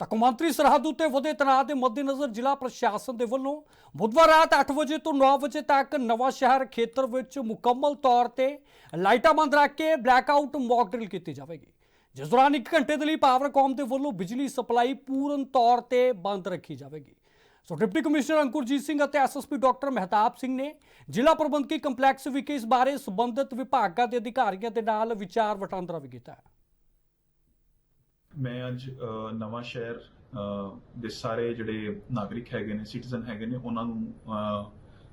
ਤਾਂ ਕੌਮਾਂਤਰੀ ਸਰਹੱਦ ਉੱਤੇ ਵਧੇ ਤਣਾਅ ਦੇ ਮੱਦੇਨਜ਼ਰ ਜ਼ਿਲ੍ਹਾ ਪ੍ਰਸ਼ਾਸਨ ਦੇ ਵੱਲੋਂ ਬੁੱਧਵਾਰ ਰਾਤ 8 ਵਜੇ ਤੋਂ 9 ਵਜੇ ਤੱਕ ਨਵਾਂ ਸ਼ਹਿਰ ਖੇਤਰ ਵਿੱਚ ਮੁਕੰਮਲ ਤੌਰ ਤੇ ਲਾਈਟਾਂ ਬੰਦ ਰੱਖ ਕੇ ਬਲੈਕਆਊਟ ਮੌਕ ਡਰਿਲ ਕੀਤੀ ਜਾਵੇਗੀ। ਜਿਸ ਦੌਰਾਨ 1 ਘੰਟੇ ਦੇ ਲਈ ਪਾਵਰਕੌਮ ਦੇ ਵੱਲੋਂ ਬਿਜਲੀ ਸਪਲਾਈ ਪੂਰਨ ਤੌਰ ਤੇ ਬੰਦ ਰੱਖੀ ਜਾਵੇਗੀ। So deputy commissioner Ankurjeet Singh ਅਤੇ ਐਸਐਸਪੀ ਡਾਕਟਰ ਮਹਿਤਾਬ ਸਿੰਘ ਨੇ ਜ਼ਿਲ੍ਹਾ ਪ੍ਰਬੰਧਕੀ ਕੰਪਲੈਕਸ ਵਿਖੇ ਇਸ ਬਾਰੇ ਸੰਬੰਧਿਤ ਵਿਭਾਗਾਂ ਦੇ ਅਧਿਕਾਰੀਆਂ ਦੇ ਨਾਲ ਵਿਚਾਰ ਵਟਾਂਦਰਾ ਵੀ ਕੀਤਾ ਹੈ। ਮੈਂ ਅੱਜ ਨਵਾਂ ਸ਼ਹਿਰ ਦੇ ਸਾਰੇ ਜਿਹੜੇ ਨਾਗਰਿਕ ਹੈਗੇ ਨੇ ਸਿਟੀਜ਼ਨ ਹੈਗੇ ਨੇ, ਉਹਨਾਂ ਨੂੰ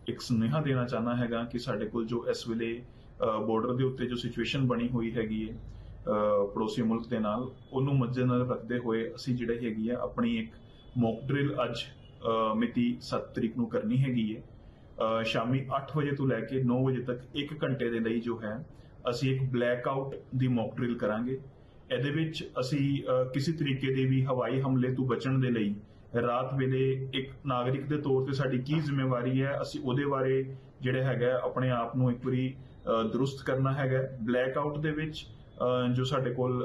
ਇੱਕ ਸੁਨੇਹਾ ਦੇਣਾ ਚਾਹਨਾ ਹੈਗਾ ਕਿ ਸਾਡੇ ਕੋਲ ਜੋ ਇਸ ਵੇਲੇ ਬਾਰਡਰ ਦੇ ਉੱਤੇ ਜੋ ਸਿਚੁਏਸ਼ਨ ਬਣੀ ਹੋਈ ਹੈਗੀ ਹੈ ਪੜੋਸੀ ਮੁਲਕ ਦੇ ਨਾਲ, ਉਹਨੂੰ ਮੱਦੇਨਜ਼ਰ ਰੱਖਦੇ ਹੋਏ ਅਸੀਂ ਜਿਹੜੇ ਹੈਗੀ ਆ, ਆਪਣੀ ਇੱਕ ਮੌਕ ਡਰਿਲ ਅੱਜ ਮਿਤੀ 7 ਤਰੀਕ ਨੂੰ ਕਰਨੀ ਹੈਗੀ ਹੈ। ਸ਼ਾਮੀ 8 ਵਜੇ ਤੋਂ ਲੈ ਕੇ 9 ਵਜੇ ਤੱਕ 1 ਘੰਟੇ ਦੇ ਲਈ ਜੋ ਹੈ, ਅਸੀਂ ਇੱਕ ਬਲੈਕ ਆਊਟ ਦੀ ਮੌਕ ਡਰਿਲ ਕਰਾਂਗੇ। ਇਹਦੇ ਵਿੱਚ ਅਸੀਂ ਕਿਸੇ ਤਰੀਕੇ ਦੇ ਵੀ ਹਵਾਈ ਹਮਲੇ ਤੋਂ ਬਚਣ ਦੇ ਲਈ ਰਾਤ ਵੇਲੇ ਇੱਕ ਨਾਗਰਿਕ ਦੇ ਤੌਰ ਤੇ ਸਾਡੀ ਕੀ ਜ਼ਿੰਮੇਵਾਰੀ ਹੈ, ਅਸੀਂ ਉਹਦੇ ਬਾਰੇ ਜਿਹੜਾ ਹੈਗਾ ਆਪਣੇ ਆਪ ਨੂੰ ਇੱਕ ਵਾਰੀ ਦਰੁਸਤ ਕਰਨਾ ਹੈਗਾ ਬਲੈਕ ਆਊਟ ਦੇ ਵਿੱਚ ਜੋ ਸਾਡੇ ਕੋਲ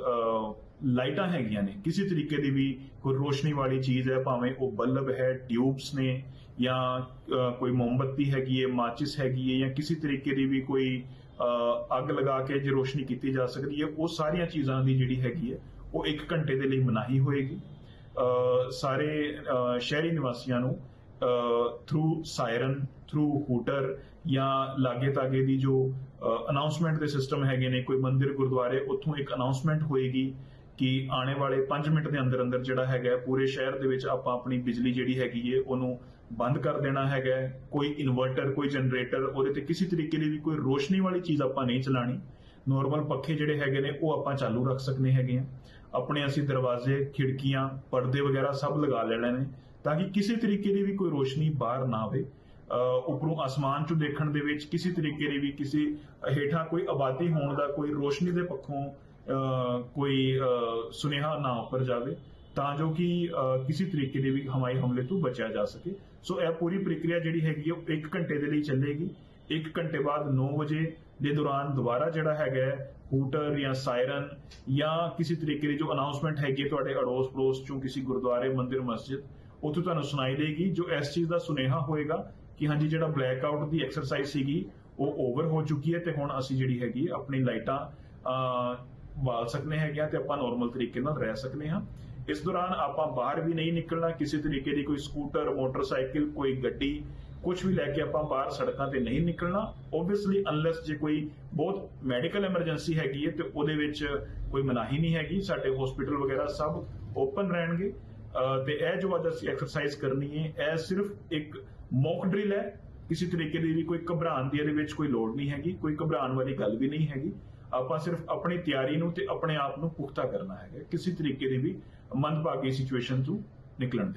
ਲਾਈਟਾਂ ਹੈਗੀਆਂ ਨੇ, ਕਿਸੇ ਤਰੀਕੇ ਦੀ ਵੀ ਕੋਈ ਰੋਸ਼ਨੀ ਵਾਲੀ ਚੀਜ਼ ਹੈ, ਭਾਵੇਂ ਉਹ ਬੱਲਬ ਹੈ, ਟਿਊਬਸ ਨੇ ਜਾਂ ਕੋਈ ਮੋਮਬੱਤੀ ਹੈਗੀ ਹੈ, ਮਾਚਿਸ ਹੈਗੀ ਹੈ ਜਾਂ ਕਿਸੇ ਤਰੀਕੇ ਦੀ ਵੀ ਕੋਈ ਅੱਗ ਲਗਾ ਕੇ ਜੇ ਰੋਸ਼ਨੀ ਕੀਤੀ ਜਾ ਸਕਦੀ ਹੈ, ਉਹ ਸਾਰੀਆਂ ਚੀਜ਼ਾਂ ਦੀ ਜਿਹੜੀ ਹੈਗੀ ਹੈ, ਉਹ 1 ਘੰਟੇ ਦੇ ਲਈ ਮਨਾਹੀ ਹੋਏਗੀ। ਸਾਰੇ ਸ਼ਹਿਰੀ ਨਿਵਾਸੀਆਂ ਨੂੰ ਥਰੂ ਸਾਇਰਨ ਥਰੂ ਹੂਟਰ ਜਾਂ ਲਾਗੇ ਤਾਗੇ ਦੀ ਜੋ ਅਨਾਉਂਸਮੈਂਟ ਦੇ ਸਿਸਟਮ ਹੈਗੇ ਨੇ, ਕੋਈ ਮੰਦਿਰ, ਗੁਰਦੁਆਰੇ, ਉੱਥੋਂ ਇੱਕ ਅਨਾਉਂਸਮੈਂਟ ਹੋਏਗੀ। ਕਿ ਆਉਣੇ ਵਾਲੇ 5 ਮਿੰਟ ਦੇ ਅੰਦਰ ਅੰਦਰ ਜਿਹੜਾ ਹੈਗਾ ਪੂਰੇ ਸ਼ਹਿਰ ਦੇ ਵਿੱਚ ਆਪਾਂ ਆਪਣੀ ਬਿਜਲੀ ਜਿਹੜੀ ਹੈਗੀ ਹੈ, ਉਹਨੂੰ ਬੰਦ ਕਰ ਦੇਣਾ ਹੈਗਾ ਕੋਈ ਇਨਵਰਟਰ, ਕੋਈ ਜਨਰੇਟਰ, ਉਹਦੇ ਤੇ ਕਿਸੇ ਤਰੀਕੇ ਦੀ ਵੀ ਕੋਈ ਰੋਸ਼ਨੀ ਵਾਲੀ ਚੀਜ਼ ਆਪਾਂ ਨਹੀਂ ਚਲਾਣੀ ਨਾਰਮਲ ਪੱਖੇ ਜਿਹੜੇ ਹੈਗੇ ਨੇ, ਉਹ ਆਪਾਂ ਚਾਲੂ ਰੱਖ ਸਕਨੇ ਹੈਗੇ ਆ ਆਪਣੇ ਅਸੀਂ ਦਰਵਾਜ਼ੇ, ਖਿੜਕੀਆਂ, ਪਰਦੇ ਵਗੈਰਾ ਸਭ ਲਗਾ ਲੈਣੇ ਨੇ, ਤਾਂ ਕਿ ਕਿਸੇ ਤਰੀਕੇ ਦੀ ਵੀ ਕੋਈ ਰੋਸ਼ਨੀ ਬਾਹਰ ਨਾ ਆਵੇ। ਅਹ ਉੱਪਰੋਂ ਅਸਮਾਨ ਚੋਂ ਦੇਖਣ ਦੇ ਵਿੱਚ ਕਿਸੇ ਤਰੀਕੇ ਦੀ ਵੀ ਕਿਸੇ ਹੇਠਾਂ ਕੋਈ ਆਬਾਦੀ ਹੋਣ ਦਾ ਕੋਈ ਰੋਸ਼ਨੀ ਦੇ ਪੱਖੋਂ ਕੋਈ ਸੁਨੇਹਾ ਨਾ ਉੱਪਰ ਜਾਵੇ, ਤਾਂ ਜੋ ਕਿ ਕਿਸੇ ਤਰੀਕੇ ਦੇ ਵੀ ਹਵਾਈ ਹਮਲੇ ਤੋਂ ਬਚਿਆ ਜਾ ਸਕੇ। ਸੋ ਇਹ ਪੂਰੀ ਪ੍ਰਕਿਰਿਆ ਜਿਹੜੀ ਹੈਗੀ ਹੈ ਉਹ 1 ਘੰਟੇ ਦੇ ਲਈ ਚੱਲੇਗੀ। 1 ਘੰਟੇ ਬਾਅਦ 9 ਵਜੇ ਦੇ ਦੌਰਾਨ ਦੁਬਾਰਾ ਜਿਹੜਾ ਹੈਗਾ ਹੂਟਰ ਜਾਂ ਸਾਇਰਨ ਜਾਂ ਕਿਸੇ ਤਰੀਕੇ ਦੀ ਜੋ ਅਨਾਉਂਸਮੈਂਟ ਹੈਗੀ ਹੈ ਤੁਹਾਡੇ ਅੜੋਸ ਪੜੋਸ ਚੋਂ ਕਿਸੇ ਗੁਰਦੁਆਰੇ, ਮੰਦਿਰ, ਮਸਜਿਦ, ਉੱਥੇ ਤੁਹਾਨੂੰ ਸੁਣਾਈ ਦੇਗੀ। ਜੋ ਇਸ ਚੀਜ਼ ਦਾ ਸੁਨੇਹਾ ਹੋਏਗਾ ਕਿ ਹਾਂਜੀ, ਜਿਹੜਾ ਬਲੈਕ ਆਊਟ ਦੀ ਐਕਸਰਸਾਈਜ਼ ਸੀਗੀ, ਉਹ ਓਵਰ ਹੋ ਚੁੱਕੀ ਹੈ ਤੇ ਹੁਣ ਅਸੀਂ ਜਿਹੜੀ ਹੈਗੀ ਆਪਣੀ ਲਾਈਟਾਂ ਬਾਲ ਸਕਨੇ ਹੈਗੇ ਆ ਤੇ ਆਪਾਂ ਨਾਰਮਲ ਤਰੀਕੇ ਨਾਲ ਰਹਿ ਸਕਨੇ ਹਾਂ ਇਸ ਦੌਰਾਨ ਆਪਾਂ ਬਾਹਰ ਵੀ ਨਹੀਂ ਨਿਕਲਣਾ, ਕਿਸੇ ਤਰੀਕੇ ਦੀ ਕੋਈ ਸਕੂਟਰ, ਮੋਟਰਸਾਈਕਲ, ਕੋਈ ਗੱਡੀ ਕੁਝ ਵੀ ਲੈ ਕੇ ਆਪਾਂ ਬਾਹਰ ਸੜਕਾਂ ਤੇ ਨਹੀਂ ਨਿਕਲਣਾ। ਓਬਵੀਅਸਲੀ ਅਨਲੈਸ ਜੇ ਕੋਈ ਬਹੁਤ ਮੈਡੀਕਲ ਐਮਰਜੈਂਸੀ ਹੈਗੀ ਹੈ ਤੇ ਉਹਦੇ ਵਿੱਚ ਕੋਈ ਮਨਾਹੀ ਨਹੀਂ ਹੈਗੀ। ਸਾਡੇ ਹਸਪੀਟਲ ਵਗੈਰਾ ਸਭ ਓਪਨ ਰਹਿਣਗੇ। ਅਹ ਤੇ ਇਹ ਜੋ ਅੱਜ ਅਸੀਂ ਐਕਸਰਸਾਈਜ਼ ਕਰਨੀ ਹੈ, ਇਹ ਸਿਰਫ ਇੱਕ ਮੌਕ ਡਰਿਲ ਹੈ। ਕਿਸੇ ਤਰੀਕੇ ਦੀ ਵੀ ਕੋਈ ਘਬਰਾਉਣ ਦੀ ਇਹਦੇ ਵਿੱਚ ਕੋਈ ਲੋੜ ਨਹੀਂ ਹੈਗੀ। ਕੋਈ ਘਬਰਾਉਣ ਵਾਲੀ ਗੱਲ ਵੀ ਨਹੀਂ ਹੈਗੀ। ਆਪਾਂ ਸਿਰਫ ਆਪਣੀ ਤਿਆਰੀ ਨੂੰ ਤੇ ਆਪਣੇ ਆਪ ਨੂੰ ਪੁਖਤਾ ਕਰਨਾ ਹੈਗਾ। ਕਿਸੇ ਤਰੀਕੇ ਦੀ ਵੀ ਮੰਦਭਾਗੀ ਸਿਚੁਏਸ਼ਨ ਤੋਂ ਨਿਕਲਣ ਦੇ।